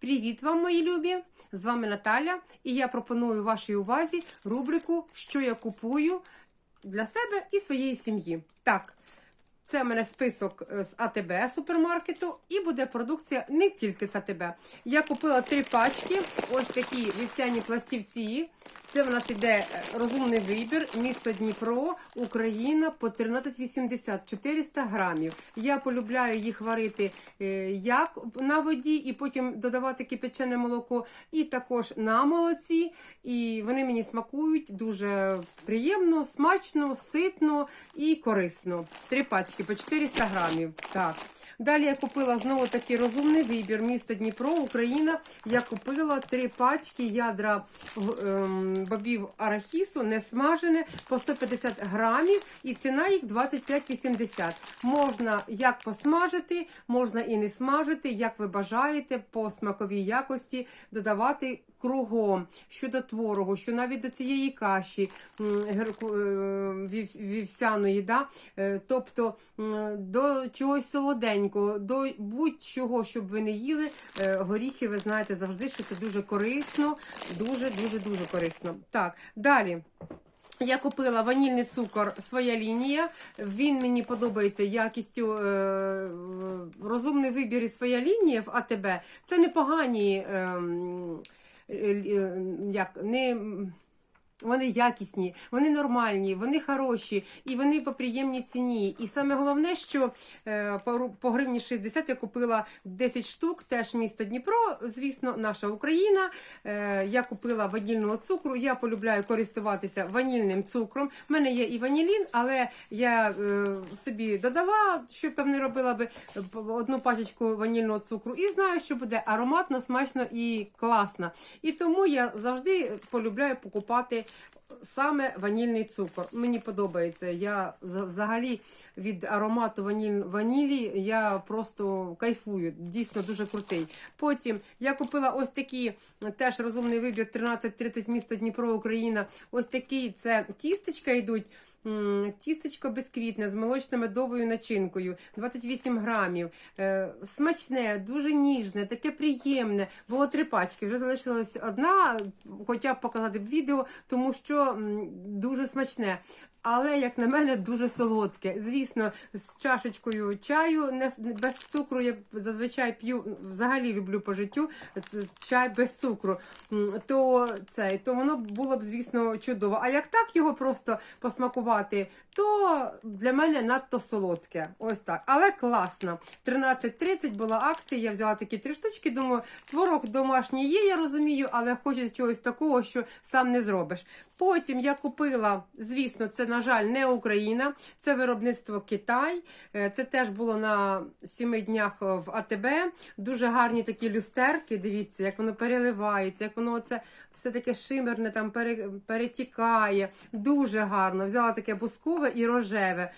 Привіт вам, мої любі! З вами Наталя, і я пропоную вашій увазі рубрику Що я купую для себе і своєї сім'ї. Так, це в мене список е, з АТБ супермаркету, і буде продукція не тільки з АТБ. Я купила три пачки, ось такі вівсяні пластівці. Це в нас іде е, розумний вибір, місто Дніпро, Україна по 13,80, 400 грамів. Я полюбляю їх варити е, як на воді, і потім додавати кипячене молоко, і також на молоці. І вони мені смакують дуже приємно, смачно, ситно і корисно. Три пачки по 400 грамів. Так. Далі я купила знову такий розумний вибір. Місто Дніпро, Україна. Я купила три пачки ядра ем, бобів арахісу, не смажене, по 150 грамів, і ціна їх 25,80. Можна як посмажити, можна і не смажити, як ви бажаєте, по смаковій якості додавати кругом щодо творогу, що навіть до цієї каші е, вів- вівсяної, да? е, тобто до чогось солоденького, до будь-чого, щоб ви не їли. е, Горіхи, ви знаєте завжди, що це дуже корисно, дуже, дуже, дуже корисно. Так, далі. Я купила ванільний цукор своя лінія. Він мені подобається якістю розумний вибір і своя лінія в АТБ. Це непогані, ем, як, не, вони якісні, вони нормальні, вони хороші і вони по приємній ціні. І саме головне, що е, по, гривні 60 я купила 10 штук, теж місто Дніпро, звісно, наша Україна. Е, я купила ванільного цукру. Я полюбляю користуватися ванільним цукром. У мене є і ванілін, але я е, собі додала, щоб там не робила би одну пачечку ванільного цукру. І знаю, що буде ароматно, смачно і класно. І тому я завжди полюбляю покупати саме ванільний цукор. Мені подобається. Я за- взагалі від аромату ваніль, ванілі я просто кайфую. Дійсно дуже крутий. Потім я купила ось такі теж розумний вибір 1330 місто Дніпро, Україна. Ось такі це тістечка йдуть. Тістечко безквітне з молочно-медовою начинкою, 28 грамів. Е, смачне, дуже ніжне, таке приємне. Було три пачки. Вже залишилась одна, хоча б показати б відео, тому що дуже смачне. Але, як на мене, дуже солодке. Звісно, з чашечкою чаю без цукру. Я зазвичай п'ю, взагалі люблю по життю чай без цукру. То це, то воно було б, звісно, чудово. А як так його просто посмакувати, то для мене надто солодке. Ось так. Але класно. 13.30 була акція. Я взяла такі три штучки. Думаю, творог домашній є, я розумію, але хочеться чогось такого, що сам не зробиш. Потім я купила, звісно, це, на жаль, не Україна, це виробництво Китай. Е, Це теж було на сіми днях е, в АТБ. Дуже гарні такі люстерки. Дивіться, як воно переливається, як воно це все таке шимерне там перетікає. Дуже гарно. Взяла таке бускове і рожеве.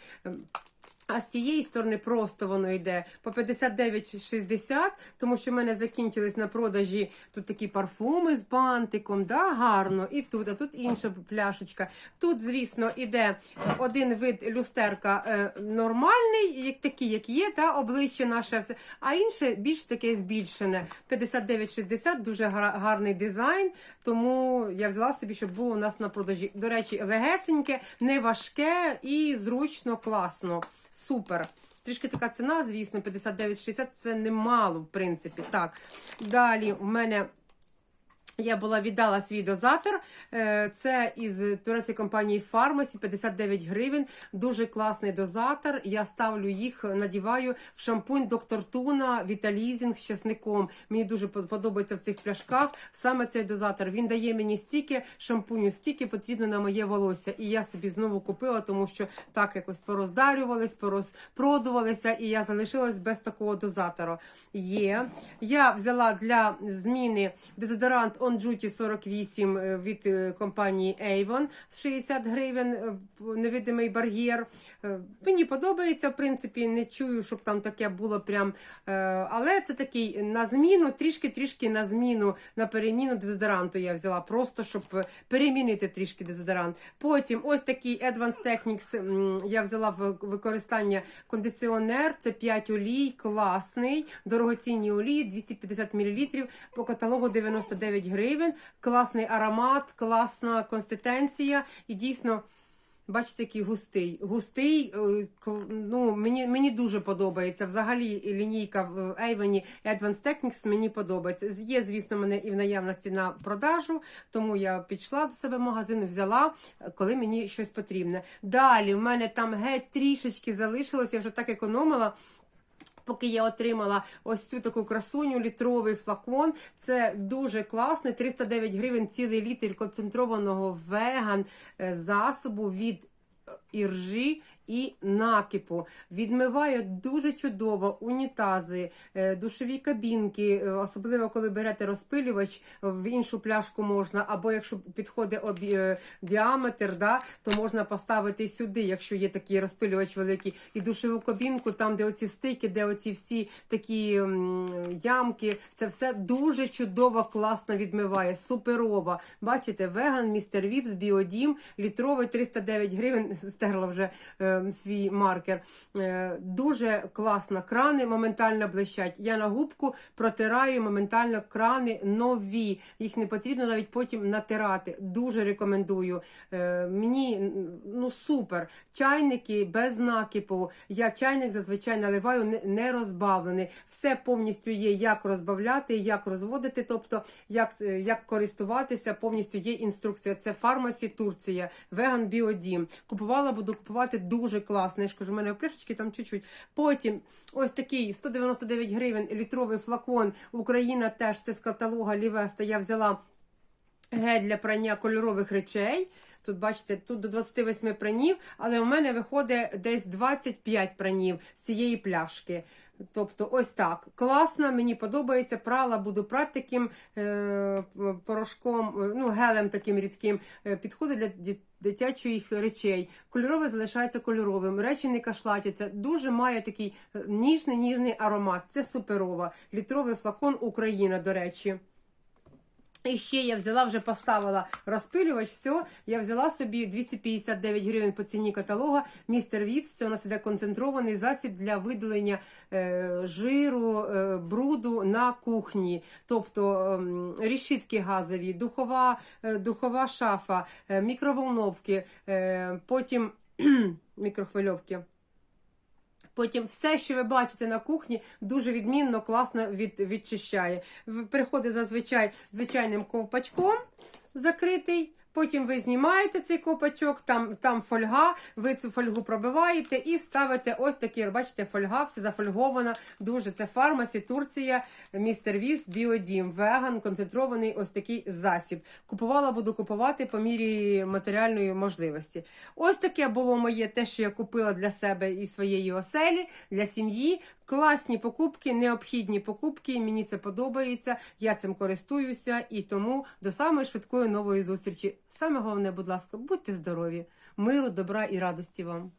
А з цієї сторони просто воно йде по 59,60, тому що в мене закінчились на продажі тут такі парфуми з бантиком, да, гарно. І тут, а тут інша пляшечка. Тут, звісно, іде один вид люстерка е, нормальний, як такий, як є, та обличчя наше все. А інше більш таке збільшене. 59,60, дуже гарний дизайн. Тому я взяла собі, щоб було у нас на продажі. До речі, легесеньке, не важке і зручно, класно. Супер. Трішки така ціна, звісно, 59,60 це немало, в принципі. Так. Далі в мене я була віддала свій дозатор. Е, Це із турецької компанії Pharmacy 59 гривень. Дуже класний дозатор. Я ставлю їх, надіваю в шампунь доктор Туна Віталізінг з часником. Мені дуже подобається в цих пляшках. Саме цей дозатор він дає мені стільки шампуню, стільки потрібно на моє волосся. І я собі знову купила, тому що так якось пороздарювались, порозпродувалися, і я залишилась без такого дозатора. Є. Я взяла для зміни дезодорант On Duty 48 е, від е, компанії Avon 60 гривень, е, невидимий бар'єр. Е, Мені подобається, в принципі, не чую, щоб там таке було прям. Але це такий на зміну, трішки-трішки на зміну, на переміну дезодоранту я взяла, просто щоб перемінити трішки дезодорант. Потім ось такий Advanced Techniques я взяла в використання кондиціонер. Це 5 олій, класний, дорогоцінні олії, 250 мл, по каталогу 99 гривень. Класний аромат, класна консистенція і дійсно. Бачите, який густий. Густий, е, ну, мені, мені дуже подобається. Взагалі лінійка в Avon Advanced Techniques мені подобається. Є, звісно, мене і в наявності на продажу, тому я пішла до себе в магазин, взяла, е, коли мені щось потрібне. Далі в мене там геть трішечки залишилось, я вже так економила. Поки я отримала ось цю таку красуню, літровий флакон. Це дуже класний. 309 гривень цілий літр концентрованого веган е, засобу від е, іржі і накипу. Відмиває дуже чудово унітази, е, душові кабінки, е, особливо коли берете розпилювач, в іншу пляшку можна, або якщо підходить е, діаметр, да, то можна поставити сюди, якщо є такий розпилювач великий, і душову кабінку, там, де оці стики, де оці всі такі ямки, це все дуже чудово, класно відмиває, суперово. Бачите, веган, містер Віпс, біодім, літровий 309 гривень, стерла вже е, свій маркер. Е, дуже класно. Крани моментально блищать. Я на губку протираю моментально крани нові. Їх не потрібно навіть потім натирати. Дуже рекомендую. Е, мені ну супер. Чайники без накипу. Я чайник зазвичай наливаю не, не розбавлений. Все повністю є, як розбавляти, як розводити, тобто як, е, як користуватися, повністю є інструкція. Це фармасі Турція, веган біодім. Купувала, буду купувати дуже класно. Я ж кажу, у мене пляшечки там чуть-чуть. Потім ось такий 199 гривень літровий флакон. Україна теж це з каталога Лівеста. Я взяла гель для прання кольорових речей. Тут, бачите, тут до 28 пранів, але у мене виходить десь 25 пранів з цієї пляшки. Тобто, ось так. Класно, мені подобається. Прала буду прати таким е, порошком, е, ну, гелем таким рідким. Е, підходить для ді- дитячих речей. Кольорове залишається кольоровим, речі не кашлатяться. Дуже має такий е, ніжний ніжний аромат. Це суперова. Літровий флакон Україна, до речі. І ще я взяла, вже поставила розпилювач, все. Я взяла собі 259 гривень по ціні каталога. Містер Віпс, це у нас іде концентрований засіб для видалення е, жиру, е, бруду на кухні. Тобто ем, решітки газові, духова, е, духова шафа, е, мікроволновки, е, потім мікрохвильовки. Потім все, що ви бачите на кухні, дуже відмінно, класно від, відчищає. Приходить зазвичай звичайним ковпачком закритий. Потім ви знімаєте цей ковпачок, там, там фольга, ви цю фольгу пробиваєте і ставите ось такі, бачите, фольга, все зафольгована. Дуже це фармасі, Турція, містер Віс, Біодім, веган, концентрований ось такий засіб. Купувала, буду купувати по мірі матеріальної можливості. Ось таке було моє те, що я купила для себе і своєї оселі, для сім'ї. Класні покупки, необхідні покупки. Мені це подобається. Я цим користуюся і тому до самої швидкої нової зустрічі. Саме головне, будь ласка, будьте здорові, миру, добра і радості вам.